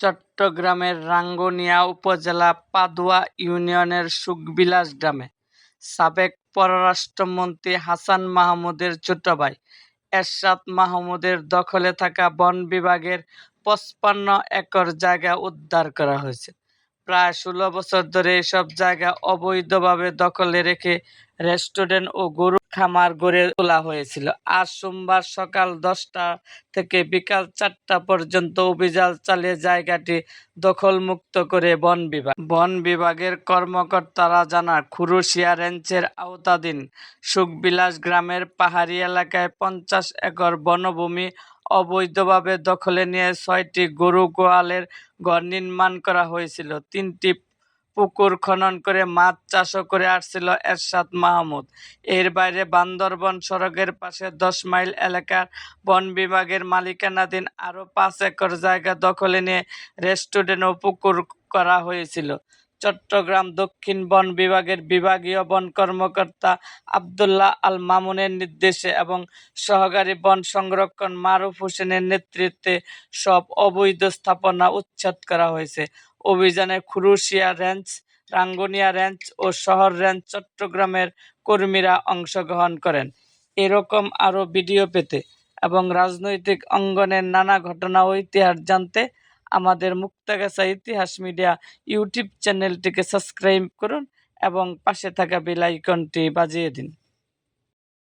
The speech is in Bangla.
চট্টগ্রামের রাঙ্গুনিয়া উপজেলা পাদুয়া ইউনিয়নের সুখবিলাস গ্রামে। সাবেক পররাষ্ট্রমন্ত্রী হাসান মাহমুদের ছোট ভাই এরশাদ মাহমুদের দখলে থাকা বন বিভাগের পঁচপান্ন একর জায়গা উদ্ধার করা হয়েছে। প্রায় ষোলো বছর ধরে এসব জায়গা অবৈধভাবে দখলে রেখে রেস্টুরেন্ট ও গরু খামার গড়ে তোলা হয়েছিল। আজ সোমবার সকাল দশটা থেকে বিকাল চারটা পর্যন্ত অভিযান চালিয়ে জায়গাটি দখলমুক্ত করে বন বিভাগ। বন বিভাগের কর্মকর্তারা জানান, খুরুশিয়া রেঞ্চের আওতাধীন সুখবিলাস গ্রামের পাহাড়ি এলাকায় পঞ্চাশ একর বনভূমি অবৈধভাবে দখলে নিয়ে ছয়টি গরু গোয়ালের ঘর নির্মাণ করা হয়েছিল। তিনটি পুকুর খনন করে মাছ চাষও করে আসছিল এরশাদ মাহমুদ। এর বাইরে বান্দরবন সড়কের পাশে দশ মাইল এলাকার বন বিভাগের মালিকানাধীন আরও পাঁচ একর জায়গা দখলে নিয়ে রেস্টুরেন্ট ও পুকুর করা হয়েছিল। চট্টগ্রাম দক্ষিণ বন বিভাগের বিভাগীয় বন কর্মকর্তা আবদুল্লাহ আল মামুনের নির্দেশে এবং সহকারী বন সংরক্ষণ মারুফ হোসেনের নেতৃত্বে সব অবৈধ স্থাপনা উচ্ছেদ করা হয়েছে। অভিযানে খুরুশিয়া রেঞ্জ রাঙ্গুনিয়া রেঞ্জ ও শহর রেঞ্জ চট্টগ্রামের কর্মীরা অংশগ্রহণ করেন। এরকম আরও ভিডিও পেতে এবং রাজনৈতিক অঙ্গনের নানা ঘটনা ও ইতিহাস জানতে আমাদের মুক্তাগাছা ইতিহাস মিডিয়া ইউটিউব চ্যানেলটিকে সাবস্ক্রাইব করুন এবং পাশে থাকা বেল আইকনটি বাজিয়ে দিন।